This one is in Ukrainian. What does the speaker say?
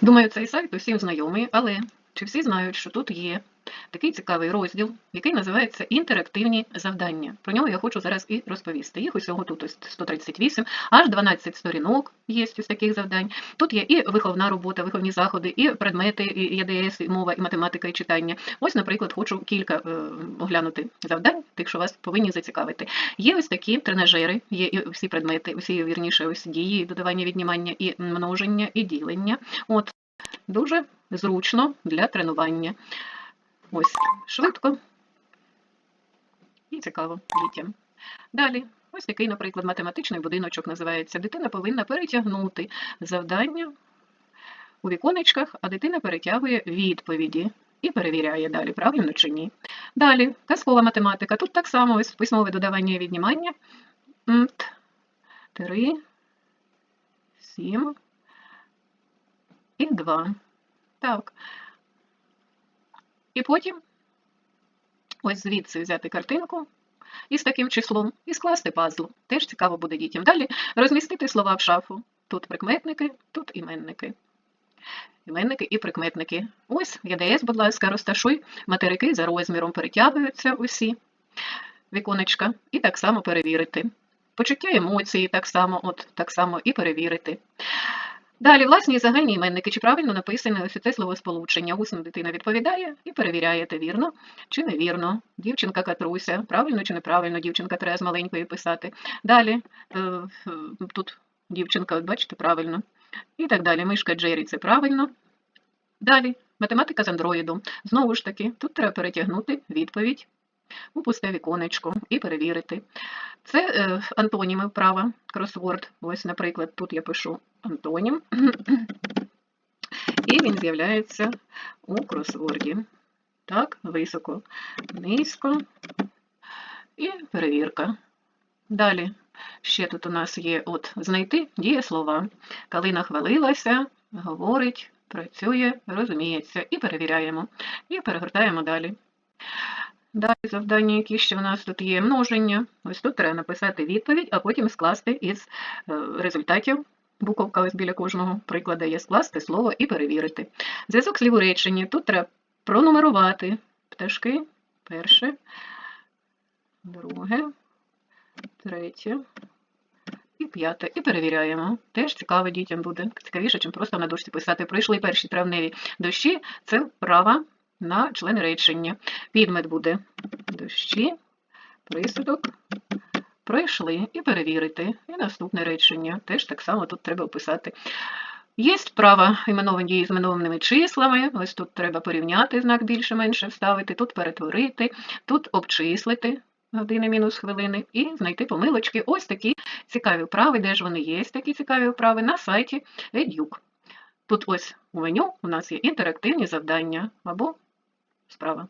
Думаю, цей сайт усім знайомий, але чи всі знають, що тут є такий цікавий розділ, який називається інтерактивні завдання. Про нього я хочу зараз і розповісти. Їх усього тут ось 138, аж 12 сторінок є із таких завдань. Тут є і виховна робота, виховні заходи, і предмети, і ЄДС, і мова, і математика, і читання. Ось, наприклад, хочу кілька е, оглянути завдань, тих, що вас повинні зацікавити. Є ось такі тренажери, є і всі предмети, всі вірніше, ось дії, додавання, віднімання, і множення, і ділення. От дуже зручно для тренування. Ось швидко і цікаво дітям. Далі, ось такий, наприклад, математичний будиночок називається. Дитина повинна перетягнути завдання у віконечках, а дитина перетягує відповіді і перевіряє далі, правильно чи ні. Далі, казкова математика. Тут так само ось письмове додавання і віднімання. Мт, 3, 7 і 2. Так. І потім ось звідси взяти картинку із таким числом і скласти пазл. Теж цікаво буде дітям. Далі розмістити слова в шафу. Тут прикметники, тут іменники. Іменники і прикметники. Ось ЄДС, будь ласка, розташуй. Материки за розміром перетягуються усі віконечка. І так само перевірити. Почуття емоції так само, от так само і перевірити. Далі, власні і загальні іменники, чи правильно написане це словосполучення. Усно дитина відповідає і перевіряєте, вірно чи невірно. Дівчинка Катруся, правильно чи неправильно, дівчинка треба з маленької писати. Далі, е, тут дівчинка, бачите, правильно. І так далі. Мишка Джері, це правильно. Далі, математика з андроїдом. Знову ж таки, тут треба перетягнути відповідь у пусте віконечко і перевірити. Це е, антоніми вправа, кросворд. Ось, наприклад, тут я пишу антонім, і він з'являється у кросворді. Так, високо, низько і перевірка. Далі, ще тут у нас є от знайти дієслова. Калина хвалилася, говорить, працює, розуміється. І перевіряємо. І перегортаємо далі. Далі завдання, які ще в нас тут є множення. Ось тут треба написати відповідь, а потім скласти із е, результатів. Буковка ось біля кожного прикладу є скласти слово і перевірити. Зв'язок слів у реченні. Тут треба пронумерувати пташки. Перше, друге, третє і п'яте. І перевіряємо. Теж цікаво дітям буде. Цікавіше, чим просто на дошці писати. Пройшли перші травневі дощі. Це вправа на члени речення. Підмет буде дощі, присудок, пройшли і перевірити. І наступне речення. Теж так само тут треба описати. Є право іменовані дії з іменованими числами. Ось тут треба порівняти знак більше-менше вставити, тут перетворити, тут обчислити години мінус хвилини і знайти помилочки. Ось такі цікаві вправи, де ж вони є, такі цікаві вправи на сайті Educ. Тут ось у меню у нас є інтерактивні завдання або справа.